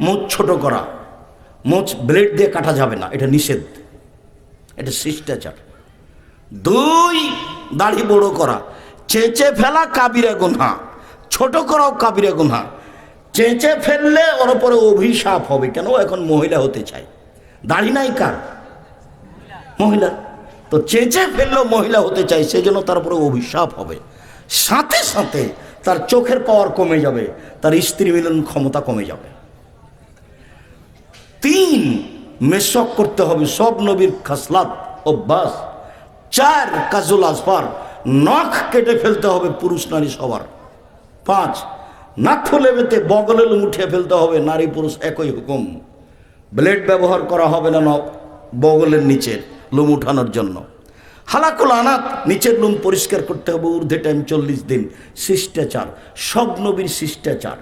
মুখ ছোট করা। মুখ ব্লেড দিয়ে কাটা যাবে না, এটা নিষেধ। এটা শিষ্টাচার। দুই, দাড়ি বড় করা। চেঁচে ফেলা কাবিরা গুনহা। ছোট করাও কাবিরা গুনহা। চেঁচে ফেললে ওর উপরে অভিশাপ হবে। কেন? এখন মহিলা হতে চায়। দাড়ি নাই কার? মহিলা। তো চেঁচে ফেললেও মহিলা হতে চাই সেই জন্য তার উপরে অভিশাপ হবে। সাথে সাথে তার চোখের পাওয়ার কমে যাবে, তার স্ত্রী মিলন ক্ষমতা কমে যাবে। তিন মেশক করতে হবে, সব নবীর খাসলাত, অভ্যাস। চার কাজুল আসফার নখ কেটে ফেলতে হবে পুরুষ নারী সবার। পাঁচ নাক লেবেতে বগলে উঠিয়ে ফেলতে হবে, নারী পুরুষ একই হুকুম। ব্লেড ব্যবহার করা হবে না নখ বগলের নিচের লুম উঠানোর জন্য। হালাকুল আনাত, নিচের লুম পরিষ্কার করতে হবে, ঊর্ধ্বে টাইম চল্লিশ দিন। শিষ্টাচার, সব নবীর শিষ্টাচার,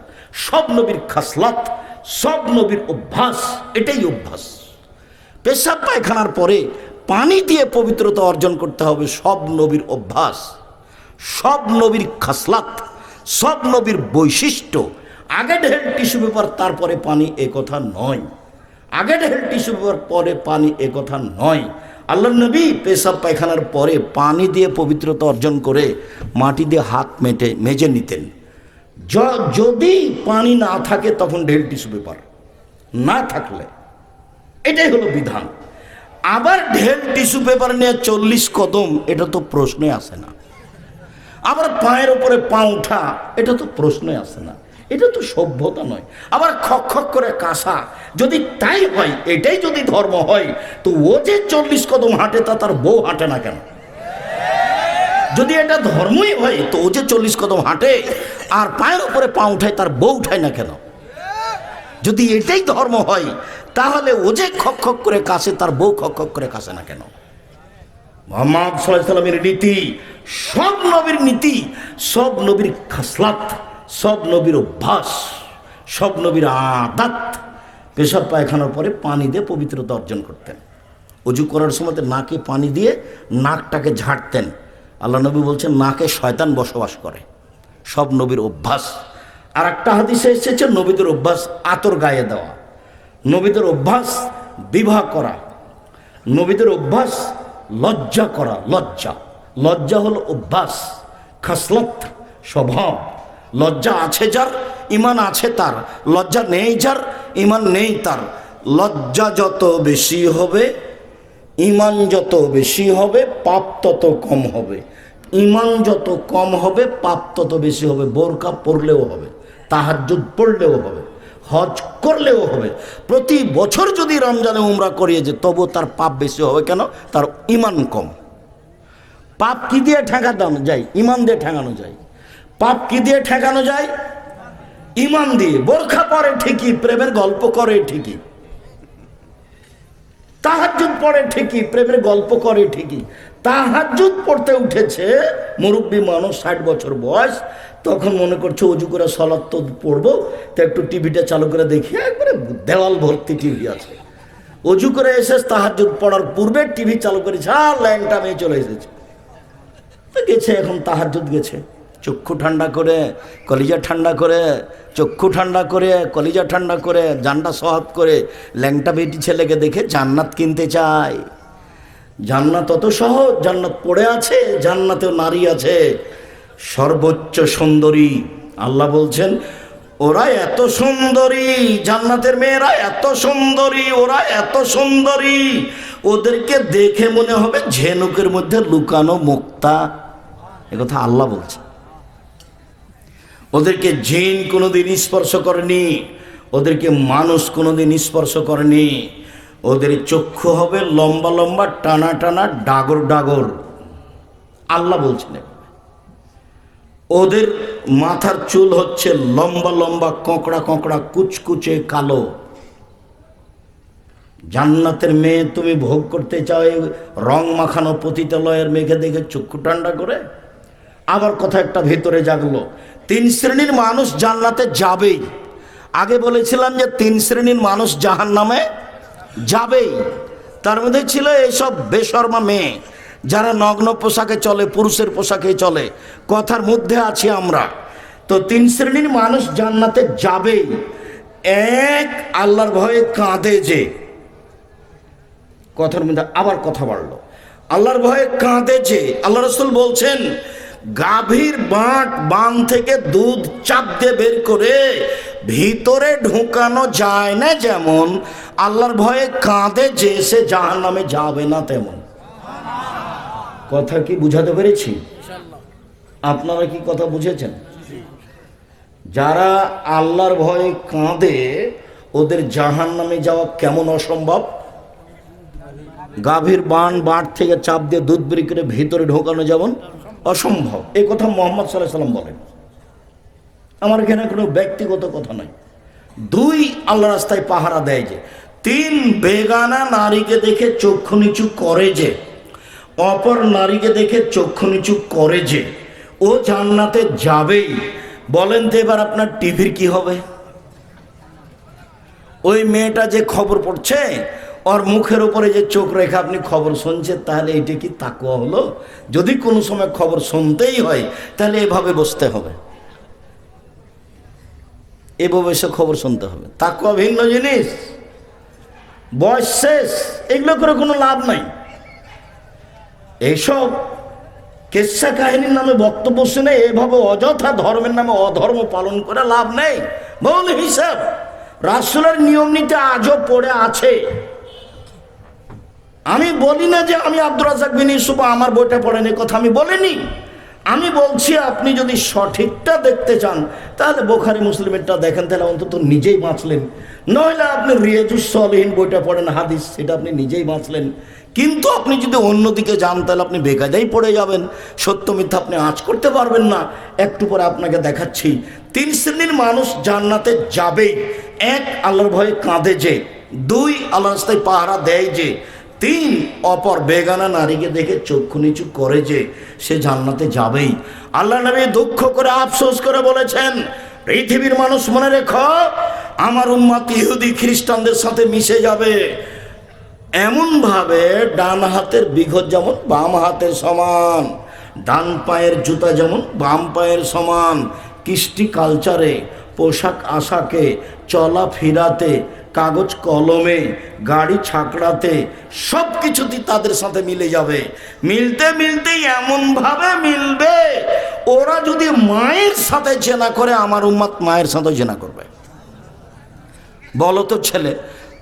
সব নবীর খাসলাত সব নবীর অভ্যাস, এটাই অভ্যাস। পেশাব পায়খানার পরে পানি দিয়ে পবিত্রতা অর্জন করতে হবে সব নবীর অভ্যাস, সব নবীর খাসলাত, সব নবীর বৈশিষ্ট্য। আগে ঢেল টিস্যু পেপার, তারপরে পানি এ কথা নয়। আগে ঢেল টিস্যু পেপার, পরে পানি এ কথা নয়। আল্লাহ নবী পেশাব পায়খানার পরে পানি দিয়ে পবিত্রতা অর্জন করে মাটি দিয়ে হাত মেটে, মেজে নিতেন। যদি পানি না থাকে তখন ঢেল টিস্যু পেপার না থাকলে। এটাই হলো বিধান। আবার ঢেল টিস্যু পেপার নিয়ে চল্লিশ কদম, এটা তো প্রশ্নে আসে না। আবার পায়ের উপরে পা উঠা, এটা তো প্রশ্নে আসে না। এটা তো সভ্যতা নয়। আবার খক খক করে কাঁসা, যদি তাই হয়, এটাই যদি ধর্ম হয়, তো ও যে চল্লিশ কদম হাঁটে তা তার বউ হাঁটে না কেন? যদি এটা ধর্মই হয়, তো ও যে চল্লিশ কদম হাঁটে আর পায়ের উপরে পা উঠায়, তার বউ উঠায় না কেন? যদি এটাই ধর্ম হয়, তাহলে ও যে খক খক করে কাশে, তার বউ খক খক করে কাশে না কেন? মোহাম্মদ সাল্লামের নীতি, সব নবীর নীতি, সব নবীর খাসলাত, সব নবীর অভ্যাস, সব নবীর আদাত। পেশাব পায়খানার পরে পানি দিয়ে পবিত্রতা অর্জন করতেন। অজু করার সময় নাকে পানি দিয়ে নাকটাকে ঝাড়তেন। আল্লাহ নবী বলছেন নাকে শয়তান বসবাস করে। সব নবীর অভ্যাস। আর একটা হাদিসে এসেছে, নবীদের অভ্যাস আতর গায়ে দেওয়া। নবীদের অভ্যাস বিবাহ করা। নবীদের অভ্যাস লজ্জা করা, লজ্জা। লজ্জা হল অভ্যাস, খাসলত, স্বভাব। লজ্জা আছে যার, ইমান আছে তার। লজ্জা নেই যার, ইমান নেই তার। লজ্জা যত বেশি হবে, ইমান যত বেশি হবে, পাপ তত কম হবে। ইমান যত কম হবে, পাপ তত বেশি হবে, বোরকা পড়লেও হবে, তাহাজ্জুদ পড়লেও হবে, হজ করলেও হবে। প্রতি বছর যদি রমজানে উমরা করিয়ে যে তবু তার পাপ বেশি হবে কেন? তার ইমান কম। পাপ কি দিয়ে ঠেকানো যায়? ইমান দিয়ে ঠেকানো যায়। পাপ কি দিয়ে ঠেকানো যায়? ইমান দিয়ে। বোরখা পরে ঠিকই, প্রেমের গল্প করে ঠিকই। তাহাজুদ পড়ে ঠিকই, প্রেমের গল্প করে ঠিকই। তাহাজুদ পড়তে উঠেছে মুরব্বী মানুষ ষাট বছর বয়স, তখন মনে করছে অজু করে সলাৎ তো পড়ব, তো একটু টিভিটা চালু করে দেখি, একবারে দেওয়াল ভর্তি টিভি আছে। অজু করে এসে তাহাজুদ পড়ার পূর্বে টিভি চালু করেছে, আর ল্যাংটা মেয়ে চলে এসেছে। তো গেছে, এখন তাহাজুদ গেছে। চক্ষু ঠান্ডা করে, কলিজা ঠান্ডা করে, চক্ষু ঠান্ডা করে, কলিজা ঠান্ডা করে, জানটা সহৎ করে, ল্যাংটা বেটি ছেলেকে দেখে জান্নাত কিনতে চায়। জান্নাত অত সহজ জান্নাত পড়ে আছে জান্নাতেও নারী আছে। সর্বোচ্চ সুন্দরী, আল্লাহ বলছেন, ওরা এত সুন্দরী, জান্নাতের মেয়েরা এত সুন্দরী, ওরা এত সুন্দরী। ওদেরকে দেখে মনে হবে ঝেনুকের মধ্যে লুকানো মুক্তা। একথা আল্লাহ বলছে ওদেরকে জিন কোনোদিন স্পর্শ করেনি, ওদেরকে মানুষ কোনোদিন স্পর্শ করেনি। ওদের চক্ষু হবে লম্বা লম্বা, টানা টানা, ডাগর ডাগর। আল্লাহ বলছেন ওদের মাথার চুল হচ্ছে লম্বা লম্বা, কোঁকড়া কোঁকড়া, কুচকুচে কালো। জান্নাতের মেয়ে তুমি ভোগ করতে চাও রং মাখানো পতিতালয়ের মেঘে দেখে চক্ষু ঠান্ডা করে? আবার কথা একটা ভেতরে জাগলো। তিন শ্রেণির মানুষ জান্নাতে যাবেই। আগে বলেছিলাম যে তিন শ্রেণির মানুষ জাহান নামে যাবেই। তার মধ্যে ছিল এইসব বেশর্মা মেয়ে, যারা নগ্ন পোশাকে চলে, পুরুষের পোশাকে চলে। কথার মধ্যে আছি আমরা। তো তিন শ্রেণির মানুষ জান্নাতে যাবেই। এক আল্লাহর ভয়ে কাঁদে যে। কথার মধ্যে আবার কথা বাড়লো। আল্লাহর ভয়ে কাঁদে যে। আল্লাহ রসুল বলছেন গাভীর বাঁট বান থেকে দুধ চাপ দিয়ে বের করে ভিতরে ঢুকানো যায় না যেমন আল্লাহর ভয়ে কাঁদে যে সে জাহান নামে যাবে না তেমন। কথা কি বুঝাতে পেরেছি? আপনারা কি কথা বুঝেছেন? যারা আল্লাহর ভয়ে কাঁদে ওদের জাহান নামে যাওয়া কেমন অসম্ভব? গাভীর বান বাঁট থেকে চাপ দিয়ে দুধ বেরি করে ভিতরে ঢোকানো যেমন অসম্ভব। এই কথা মোহাম্মদ সাল্লাহ সাল্লাম বলেন। আমার এখানে কোনো ব্যক্তিগত কথা নয় দুই আল্লাহ রাস্তায় পাহারা দেয় যে, তিন বেগানা নারীকে দেখে চক্ষু নিচু করে যে, অপর নারীকে দেখে চক্ষু নিচু করে যে, ও জান্নাতে যাবেই। বলেন তো এবার আপনার টিভির কি হবে? ওই মেয়েটা যে খবর পড়ছে ওর মুখের উপরে যে চোখ রেখে আপনি খবর শুনছেন, তাহলে এটা কি তাকুয়া হলো? যদি কোনো সময় খবর শুনতেই হয়, তাহলে এভাবে বসতে হবে। এভাবে এসে খবর শুনতে হবে। তাকুয়া ভিন্ন জিনিস। বয়স শেষ, এগুলো করে কোনো লাভ নাই। এইসব কেসা কাহিনীর নামে বক্তব্য শুনে এভাবে অযথা ধর্মের নামে অধর্ম পালন করে লাভ নেই। বল হিসাব, রাসুলের নিয়ম নীতি আজও পড়ে আছে। আমি বলি না যে আমি আব্দুল রাজাক বিন ইউসুফ আমার বইটা পড়েন এই কথা আমি বলিনি। আমি বলছি, আপনি যদি সঠিকটা দেখতে চান, তাহলে বোখারি মুসলিমেরটা দেখেন, তাহলে অন্তত নিজেই বাঁচলেন। নইলে আপনি রিয়াজুস সলহীন বইটা পড়েন, হাদিস, সেটা আপনি নিজেই বাঁচলেন। কিন্তু আপনি যদি অন্যদিকে যান, তাহলে আপনি বেকাজাই পড়ে যাবেন। সত্য মিথ্যা আপনি আঁচ করতে পারবেন না। একটু পরে আপনাকে দেখাচ্ছি, তিন শ্রেণির মানুষ জান্নাতে যাবেই। এক, আল্লাহর ভয়ে কাঁদে যে। দুই আল্লাহ রাস্তায় পাহারা দেয় যে। তিন অপর বেগানা নারীকে দেখে চক্ষু নিচু করে যে সে জান্নাতে যাবেই। আল্লাহ নবী দুঃখ করে, আফসোস করে বলেছেন, পৃথিবীর মানুষ মনে রেখো, আমার উম্মাত ইহুদি খ্রিস্টানদের সাথে মিশে যাবে। এমনভাবে ডান হাতের বিঘত যেমন বাম হাতের সমান, ডান পায়ের জুতা যেমন বাম পায়ের সমান, কৃষ্টি কালচারে পোশাক আশাকে চলা ফিরাতে কাগজ কলমে, গাড়ি ছাকড়াতে সব কিছুতেই তাদের সাথে মিলে যাবে। মিলতে মিলতে এমনভাবে মিলবে, ওরা যদি মায়ের সাথে জেনা করে, আমার উম্মাত মায়ের সাথে জেনা করবে। বলো তো ছেলে,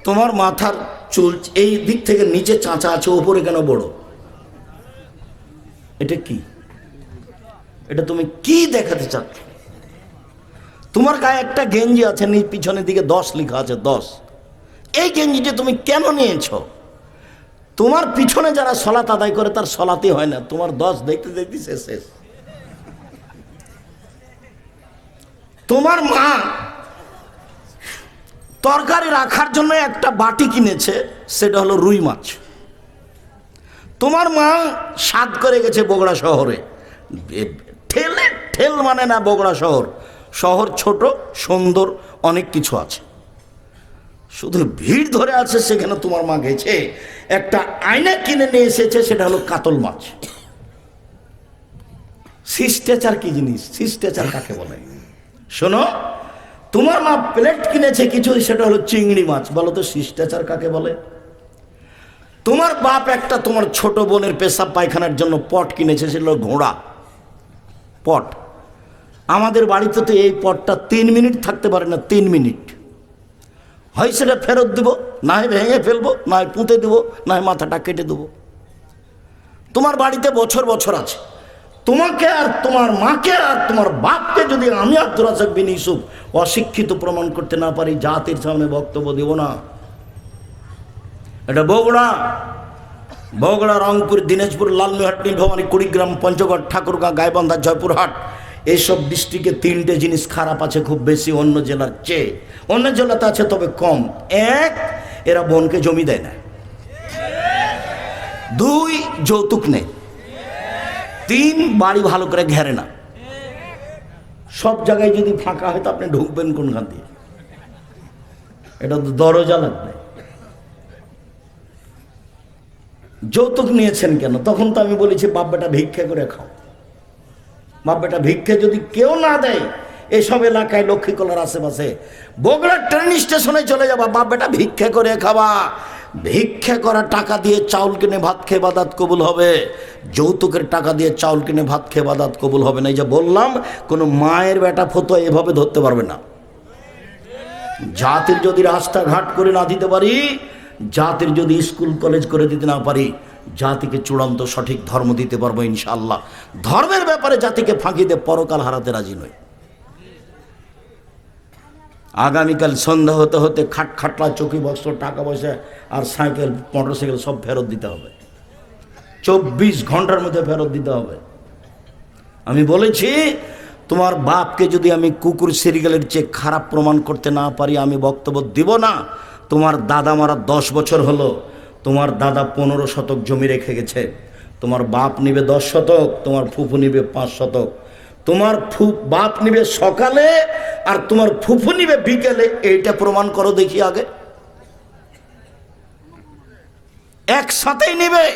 তোমার মাথার চুল এই দিক থেকে নিচে চাঁচা আছে, ওপরে কেন বড়? এটা কি? এটা তুমি কি দেখাতে চাচ্ছ? তোমার গায়ে একটা গেঞ্জি আছে, নি পিছনের দিকে দশ লেখা আছে, দশ। এই গেঞ্জিটা তুমি কেন নিয়েছ? তোমার পিছনে যারা সলাত আদায় করে, তার সলাতে হয় না। তোমার দশ দেখতে দেখতে শেষ শেষ। তোমার মা তরকারি রাখার জন্য একটা বাটি কিনেছে, সেটা হলো রুই মাছ। তোমার মা স্বাদ করে গেছে বগুড়া শহরে। ঠেলে ঠেল মানে না বগুড়া শহর। শহর ছোট, সুন্দর, অনেক কিছু আছে। শুধু ভিড় ধরে আছে সেখানে তোমার মা গেছে। একটা আয়না কিনে নিয়ে এসেছে, সেটা হলো কাতল মাছ। শিষ্টাচার কি জিনিস? শিষ্টাচার কাকে বলে? শোনো, তোমার মা প্লেট কিনেছে কিছু, সেটা হলো চিংড়ি মাছ। বলো তো শিষ্টাচার কাকে বলে? তোমার বাপ একটা তোমার ছোট বোনের পেশাব পায়খানার জন্য পট কিনেছে, সেটা হলো ঘোড়া। পট। আমাদের বাড়িতে তো এই পটটা তিন মিনিট থাকতে পারে না, তিন মিনিট। হয় সেটা ফেরত দেব, না হয় ভেঙে ফেলব, না হয় পুঁতে দেবো, না হয় মাথাটা কেটে দেবো। তোমার বাড়িতে বছর বছর আছে। তোমাকে আর তোমার মাকে আর তোমার বাপকে যদি আমি আব্দুল রাজাক বিন ইউসুফ অশিক্ষিত প্রমাণ করতে না পারি, জাতির সামনে বক্তব্য দেব না। এটা বগুড়া। বগুড়া রংপুর, দিনাজপুর লালমিহাট নীলভবানী কুড়িগ্রাম, পঞ্চগড়, ঠাকুরগাঁ, গাইবান্ধা, জয়পুরহাট এইসব ডিস্ট্রিক্টে তিনটে জিনিস খারাপ আছে, খুব বেশি, অন্য জেলার চেয়ে। অন্য জেলাতে আছে, তবে কম। এক, এরা বোনকে জমি দেয় না। দুই, যৌতুক নেই তিন, বাড়ি ভালো করে ঘেরে না। সব জায়গায় যদি ফাঁকা হয়, তো আপনি ঢুকবেন কোনখান দিয়ে? এটা তো দরজা লাগবে। যৌতুক নিয়েছেন কেন? তখন তো আমি বলেছি, বাপ বেটা ভিক্ষা করে খাও। বাপ বেটা ভিক্ষে যদি কেউ না দেয়, এসব এলাকায় লক্ষ্মীকলার আশেপাশে। বগুড়া ট্রেন স্টেশনে চলে যাবা বাপ বেটা ভিক্ষা করে খাবা। ভিক্ষে করা টাকা দিয়ে চাউল কিনে ভাত খেয়ে বাদাত কবুল হবে। যৌতুকের টাকা দিয়ে চাউল কিনে ভাত খেয়ে বাদাত কবুল হবে না। এই যে বললাম, কোনো মায়ের বেটা ফতো এভাবে ধরতে পারবে না। জাতির যদি রাস্তাঘাট করে না দিতে পারি, জাতির যদি স্কুল কলেজ করে দিতে না পারি জাতিকে চূড়ান্ত সঠিক ধর্ম দিতে পারব ইনশাআল্লাহ। ধর্মের ব্যাপারে জাতিকে ফাঁকি দিয়ে পরকাল হারাতে রাজি নই। আগামীকাল সন্ধ্যা হতে হতে খাট খাটলা, চকি বক্স, টাকা পয়সা আর সাইকেল মোটর সাইকেল সব ফেরত দিতে হবে। চব্বিশ ঘণ্টার মধ্যে ফেরত দিতে হবে। আমি বলেছি, তোমার বাপকে যদি আমি কুকুর সিরিয়ালের চেয়ে খারাপ প্রমাণ করতে না পারি, আমি বক্তব্য দিব না। তোমার দাদা মারা দশ বছর হলো তোমার দাদা পনেরো শতক জমি রেখে গেছে। তোমার বাপ নিবে দশ শতক, তোমার ফুফু নিবে পাঁচ শতক। তোমার ফু, বাপ নিবে সকালে আর তোমার ফুফু নিবে বিকেলে। এইটা প্রমাণ করো দেখি আগে। একসাথেই নিবে।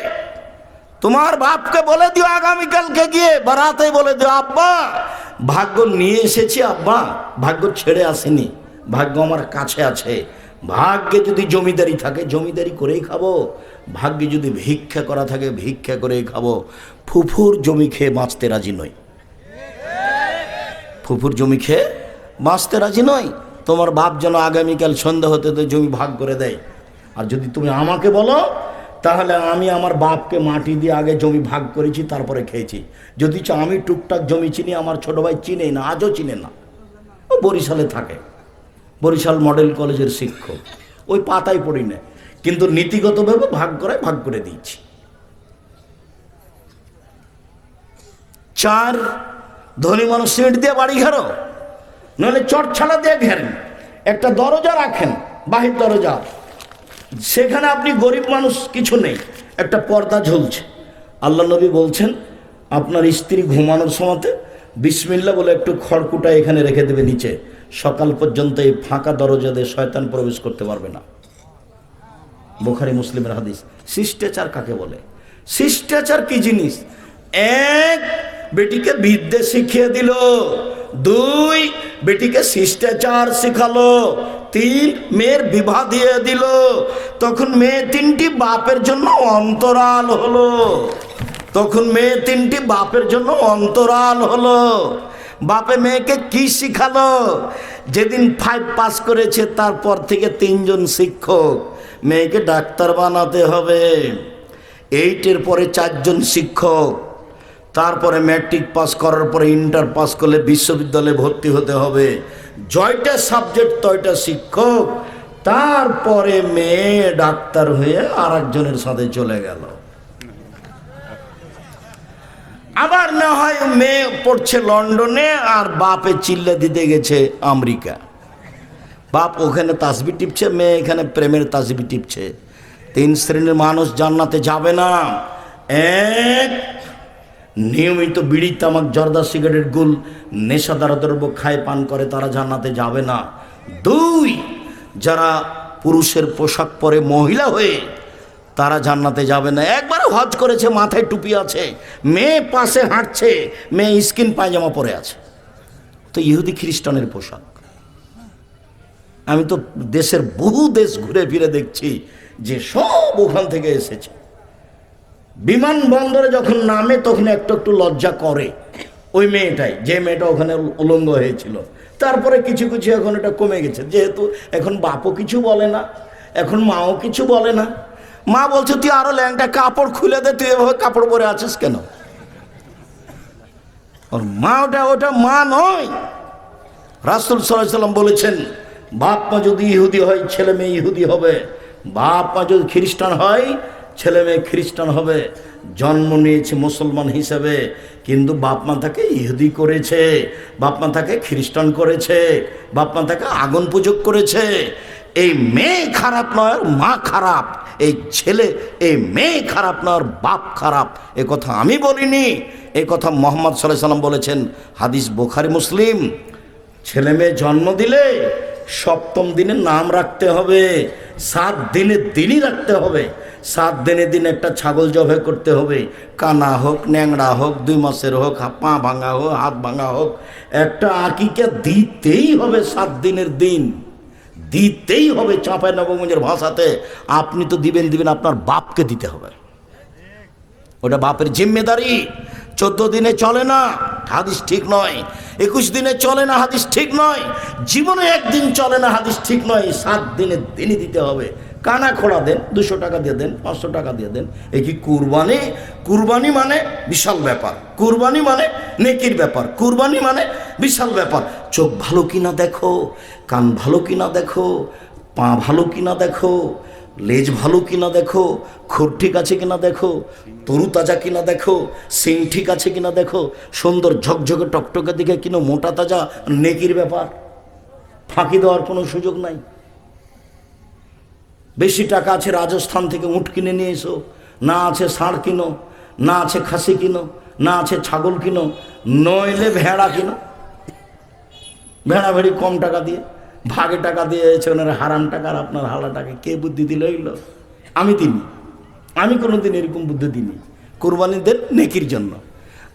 তোমার বাপকে বলে দিও আগামীকালকে গিয়ে, বারাতে বলে দিও, আব্বা, ভাগ্য নিয়ে এসেছি, আব্বা। ভাগ্য ছেড়ে আসেনি। ভাগ্য আমার কাছে আছে। ভাগ্যে যদি জমিদারি থাকে, জমিদারি করেই খাব। ভাগ্যে যদি ভিক্ষা করা থাকে, ভিক্ষা করেই খাব। ফুফুর জমি খেয়ে বাঁচতে রাজি নই। ফুফুর জমি খেয়ে বাঁচতে রাজি নয় তোমার বাপ যেন আগামীকাল সন্ধ্যা হতে তো জমি ভাগ করে দেয়। আর যদি তুমি আমাকে বলো, তাহলে আমি আমার বাপকে মাটি দিয়ে আগে জমি ভাগ করেছি, তারপরে খেয়েছি। যদি আমি টুকটাক জমি চিনি, আমার ছোট ভাই চিনেই না, আজও চিনে না। ও বরিশালে থাকে। বরিশাল মডেল কলেজের শিক্ষক। ওই পাতায় পড়ি না। কিন্তু নীতিগতভাবে ভাগ করে ভাগ করে দিয়েছি। চার ধনী মানুষ সিমেন্ট দিয়ে বাড়ি ঘেরো নাহলে চট ছাড়া দিয়ে ঘেরেন। একটা দরজা রাখেন, বাহির দরজা। সেখানে আপনি গরিব মানুষ কিছু নেই, একটা পর্দা ঝুলছে। আল্লাহ নবী বলছেন, আপনার স্ত্রী ঘুমানোর সময়তে বিসমিল্লা বলে একটু খড়কুটা এখানে রেখে দেবে নিচে। সকাল পর্যন্ত এই ফাঁকা দরজা দিয়ে শয়তান প্রবেশ করতে পারবে না। বোখারি মুসলিমের হাদিস। শিষ্টাচার কাকে বলে? শিষ্টাচার কি জিনিস? এক, বেটিকে বিদ্যে শিখিয়ে দিল। দুই, বেটিকে শিষ্টাচার শিখালো। তিন, মেয়ের বিবাহ দিয়ে দিল। তখন মেয়ে তিনটি বাপের জন্য অন্তরাল হলো। তখন মেয়ে তিনটি বাপের জন্য অন্তরাল হলো। বাপে মেয়েকে কি শিখালো? যেদিন ফাইভ পাস করেছে, তারপর থেকে তিনজন শিক্ষক। মেয়েকে ডাক্তার বানাতে হবে। এইটের পরে চারজন শিক্ষক। তারপরে ম্যাট্রিক পাস করার পরে ইন্টার পাস করলে বিশ্ববিদ্যালয়ে ভর্তি হতে হবে। জয়টা সাবজেক্ট তয়টা শিক্ষক। তারপরে মেয়ে ডাক্তার হয়ে আর সাথে চলে গেল। আবার না হয় মেয়ে পড়ছে লন্ডনে আর বাপে চিল্লে দিতে গেছে আমেরিকা। বাপ ওখানে তাসবি টিপছে, মেয়ে এখানে প্রেমের তাসবি টিপছে। তিন শ্রেণির মানুষ জান্নাতে যাবে না। এক, নিয়মিত বিড়ি, তামাক, জর্দা সিগারেট গুল, নেশাদার দ্রব্য খায়, পান করে, তারা জান্নাতে যাবে না। দুই, যারা পুরুষের পোশাক পরে মহিলা হয়ে, তারা জান্নাতে যাবে না। একবার হজ করেছে, মাথায় টুপি আছে, মেয়ে পাশে হাঁটছে, মেয়ে স্কিন পায়জামা পরে আছে। তো ইহুদি খ্রিস্টানের পোশাক। আমি তো দেশের বহু দেশ ঘুরে ফিরে দেখছি যে সব ওখান থেকে এসেছে। বিমানবন্দরে যখন নামে, তখন একটু একটু লজ্জা করে ওই মেয়েটাই, যে মেয়েটা ওখানে উলঙ্গ হয়েছিল। তারপরে কিছু কিছু এখন এটা কমে গেছে। যেহেতু এখন বাপও কিছু বলে না, এখন মাও কিছু বলে না মা বলছে, তুই আরও ল্যাংটা কাপড় খুলে দে, তুই এভাবে কাপড় পরে আছিস কেন? ওর মা ওটা ওটা মা নয়। রাসুল সাল্লাম বলেছেন বাপ মা যদি ইহুদি হয়, ছেলে মেয়ে ইহুদি হবে। বাপ মা যদি খ্রিস্টান হয়, ছেলে মেয়ে খ্রিস্টান হবে। জন্ম নিয়েছে মুসলমান হিসেবে, কিন্তু বাপ মা তাকে ইহুদি করেছে বাপ মা তাকে খ্রিস্টান করেছে বাপ মা তাকে আগুন পুজো করেছে। এই মেয়ে খারাপ নয় মা খারাপ। এই ছেলে, এই মেয়ে খারাপ না আর বাপ খারাপ। এ কথা আমি বলিনি। এই কথা মোহাম্মদ সাল্লাহ সাল্লাম বলেছেন, হাদিস বোখারি, মুসলিম। ছেলে মেয়ে জন্ম দিলে সপ্তম দিনে নাম রাখতে হবে, সাত দিনের দিনই রাখতে হবে। সাত দিনের দিন একটা ছাগল জবে করতে হবে। কানা হোক, ন্যাংড়া হোক, দুই মাসের হোক পা ভাঙা হোক, হাত ভাঙা হোক, একটা আঁকিকে দিতেই হবে সাত দিনের দিন। দিতেই হবে চাঁপাই নবগঞ্জের ভাষাতে। আপনি তো দিবেন দিবেন, আপনার বাপকে দিতে হবে। ওটা বাপের জিম্মেদারি। চোদ্দ দিনে চলে না, হাদিস ঠিক নয়। একুশ দিনে চলে না, হাদিস ঠিক নয়। জীবনে একদিন চলে না, হাদিস ঠিক নয়। সাত দিনে দিনই দিতে হবে। কানা খোড়া দেন, দুশো টাকা দিয়ে দেন, পাঁচশো টাকা দিয়ে দেন। এ কি কুরবানি? কুরবানি মানে বিশাল ব্যাপার। কুরবানি মানে নেকির ব্যাপার। কুরবানি মানে বিশাল ব্যাপার। চোখ ভালো কিনা দেখো, কান ভালো কিনা দেখো, পা ভালো কিনা দেখো, লেজ ভালো কিনা দেখো, খুর ঠিক আছে কিনা দেখো, তরু তাজা কিনা দেখো সিং ঠিক আছে কিনা দেখো, সুন্দর ঝকঝকে টকটকে দিকে কিনা মোটা তাজা, নেকির ব্যাপার। ফাঁকি দেওয়ার কোনো সুযোগ নাই। বেশি টাকা আছে রাজস্থান থেকে উঠ কিনে নিয়ে এসো। না আছে ষাঁড় কিনো, না আছে খাসি কিনো, না আছে ছাগল কিনো, নইলে ভেড়া কিনো। ভেড়া ভেড়ি কম টাকা দিয়ে, ভাগে টাকা দিয়ে এসে ওনার হারাম টাকা আর আপনার হালা টাকা কে বুদ্ধি দিল এগুলো আমি দিনি আমি কোনো দিন এরকম বুদ্ধি দিনি কোরবানিদের নেকির জন্য।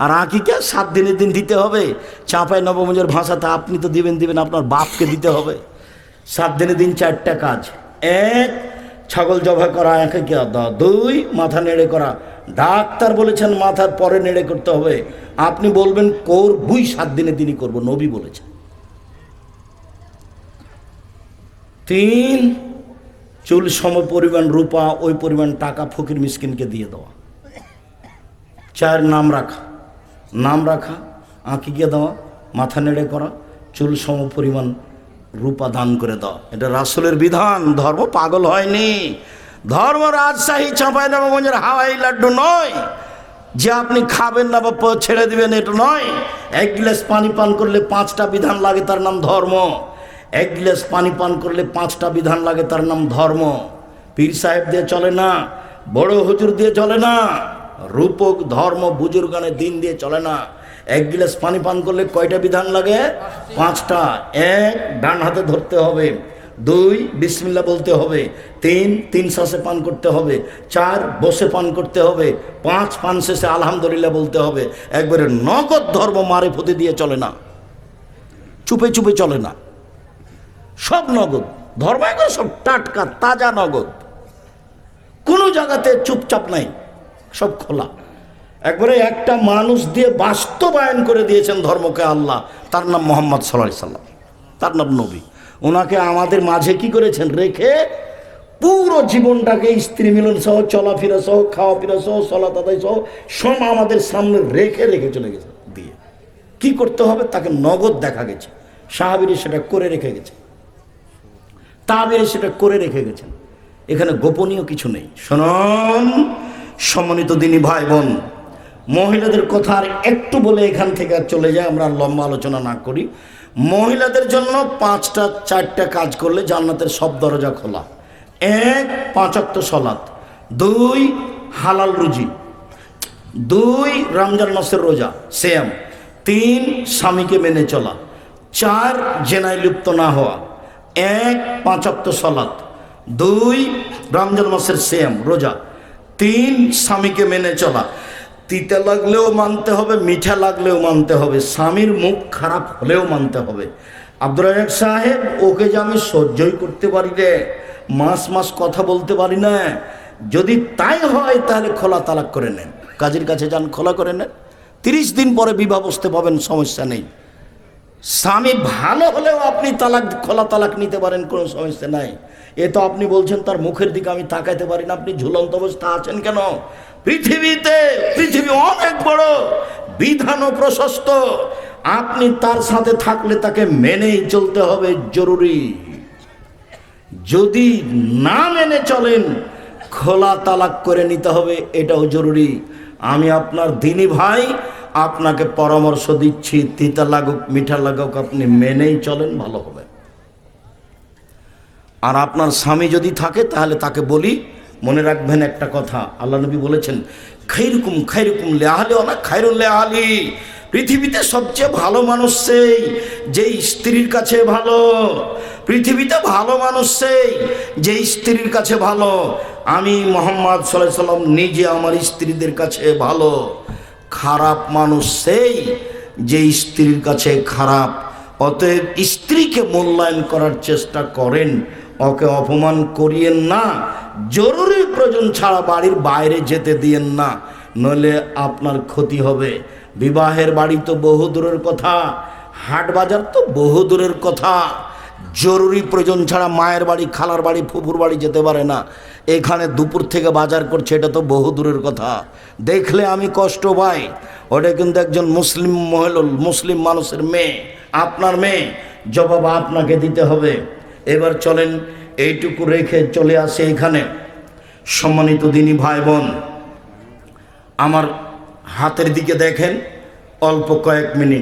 আর আঁকিকে সাত দিনের দিন দিতে হবে। চাপায় নবমঞ্জের ভাষাতে আপনি তো দিবেন দিবেন আপনার বাপকে দিতে হবে। সাত দিনের দিন চারটা কাজ। এক ছাগল জবা করা, একে কে দুই, মাথা নেড়ে করা। ডাক্তার বলেছেন মাথার পরে নেড়ে করতে হবে। আপনি বলবেন করবই সাত দিনে তিনি করব নবী বলেছেন। তিন, চুল সম পরিমাণ রূপা, ওই পরিমাণ টাকা ফকির মিসকিনকে দিয়ে দেওয়া। চার, নাম রাখা। নাম রাখা আঁকিকে দেওয়া, মাথা নেড়ে করা, চুল সম পরিমাণ রূপা দান করে দাও। এটা রাসুলের বিধান। ধর্ম পাগল হয়নি। ধর্ম রাজশাহী চাঁপাই নবগঞ্জের হাওয়াই লাড্ডু নয়। যে আপনি খাবেন না বা ছেড়ে দিবেন, এটা নয়। এক গ্লাস পানি পান করলে পাঁচটা বিধান লাগে তার নাম ধর্ম। এক গ্লাস পানি পান করলে পাঁচটা বিধান লাগে তার নাম ধর্ম। পীর সাহেব দিয়ে চলে না, বড় হুজুর দিয়ে চলে না, রূপক, ধর্ম বুজুর্গানের দিন দিয়ে চলে না। এক গ্লাস পানি পান করলে কয়টা বিধান লাগে? পাঁচটা। এক, ডান হাতে ধরতে হবে। দুই বিসমিল্লা বলতে হবে। তিন তিন শ্বাসে পান করতে হবে। চার, বসে পান করতে হবে। পাঁচ, পান শেষে আলহামদুলিল্লাহ বলতে হবে। একবারে নগদ ধর্ম মারে ফতে দিয়ে চলে না। চুপে চুপে চলে না। সব নগদ। ধর্ম একবার সব টাটকা, তাজা নগদ। কোনো জায়গাতে চুপচাপ নাই। সব খোলা। একবারে একটা মানুষ দিয়ে বাস্তবায়ন করে দিয়েছেন ধর্মকে আল্লাহ। তার নাম মোহাম্মদ সাল্লাহ সাল্লাম। তার নাম নবী। ওনাকে আমাদের মাঝে কি করেছেন? রেখে পুরো জীবনটাকে স্ত্রী মিলন সহ, চলাফেরা সহ খাওয়া ফেরা সহ চলা তাদাই সহ, সব আমাদের সামনে রেখে রেখে চলে গেছে। দিয়ে কি করতে হবে? তাকে নগদ দেখা গেছে। সাহাবিরে সেটা করে রেখে গেছে। তাবিরে সেটা করে রেখে গেছেন এখানে গোপনীয় কিছু নেই। শোনন, সম্মানিত দিনী ভাই বোন মহিলাদের কথা আর একটু বলে এখান থেকে আর চলে যায়, আমরা লম্বা আলোচনা না করি। মহিলাদের জন্য পাঁচটা, চারটা কাজ করলে জান্নাতের সব দরজা খোলা। এক পাঁচাত্ত সলাৎ। দুই, হালাল রুজি। দুই, রমজান মাসের রোজা সেম তিন, স্বামীকে মেনে চলা। চার, জেনায় লিপ্ত না হওয়া। এক পাঁচাত্ত সলাৎ। দুই, রমজান মাসের সেম রোজা। তিন, স্বামীকে মেনে চলা। তিতে লাগলেও মানতে হবে, মিঠা লাগলেও মানতে হবে, স্বামীর মুখ খারাপ হলেও মানতে হবে। আব্দুল রাজাক সাহেব, ওকে যে আমি সহ্যই করতে পারি রে মাস মাস কথা বলতে পারি না, যদি তাই হয় তাহলে খোলা তালাক করে নেন। কাজের কাছে যান, খোলা করে নেন। তিরিশ দিন পরে বিবাহ বসতে পাবেন, সমস্যা নেই। স্বামী ভালো হলেও আপনি তালাক, খোলা তালাক নিতে পারেন, কোনো সমস্যা নাই। এ তো আপনি বলছেন, তার মুখের দিকে আমি তাকাইতে পারি না, আপনি ঝুলন্ত অবস্থা আছেন কেন? পৃথিবীতে পৃথিবী অনেক বড় বিধান প্রশস্ত। আপনি তার সাথে থাকলে তাকে মেনেই চলতে হবে জরুরি। যদি না মেনে চলেন, খোলা তালাক করে নিতে হবে, এটাও জরুরি। আমি আপনার দিনী ভাই, আপনাকে পরামর্শ দিচ্ছি, তিতা লাগুক, মিঠা লাগুক, আপনি মেনেই চলেন, ভালো হবে। আর আপনার স্বামী যদি থাকে, তাহলে তাকে বলি মনে রাখবেন একটা কথা, আল্লাহ নবী বলেছেন খাইরুকুম খাইরুকুম লেহালি খাইরুল লেহালি পৃথিবীতে সবচেয়ে ভালো মানুষ সেই যে স্ত্রীর কাছে ভালো। পৃথিবীতে ভালো মানুষ সেই যে স্ত্রীর কাছে ভালো। আমি মোহাম্মদ সাল্লাহ সাল্লাম নিজে আমার স্ত্রীদের কাছে ভালো। খারাপ মানুষ সেই যে স্ত্রীর কাছে খারাপ। অতএব স্ত্রীকে মূল্যায়ন করার চেষ্টা করেন। ওকে অপমান করিয়েন না, জরুরি প্রয়োজন ছাড়া বাড়ির বাইরে যেতে দিয়েন না, নইলে আপনার ক্ষতি হবে। বিবাহের বাড়ি তো বহু দূরের কথা, হাট বাজার তো বহু দূরের কথা। জরুরি প্রয়োজন ছাড়া মায়ের বাড়ি, খালার বাড়ি ফুপুর বাড়ি যেতে পারে না। এখানে দুপুর থেকে বাজার করছে, এটা তো বহু দূরের কথা। দেখলে আমি কষ্ট পাই। ওটা কিন্তু একজন মুসলিম মহিলা, মুসলিম মানুষের মেয়ে, আপনার মেয়ে। জবাব আপনাকে দিতে হবে। এবার চলেন, এইটুকু রেখে চলে আসে এখানে। সম্মানিত দিনী ভাই বোন আমার হাতের দিকে দেখেন, অল্প কয়েক মিনিট।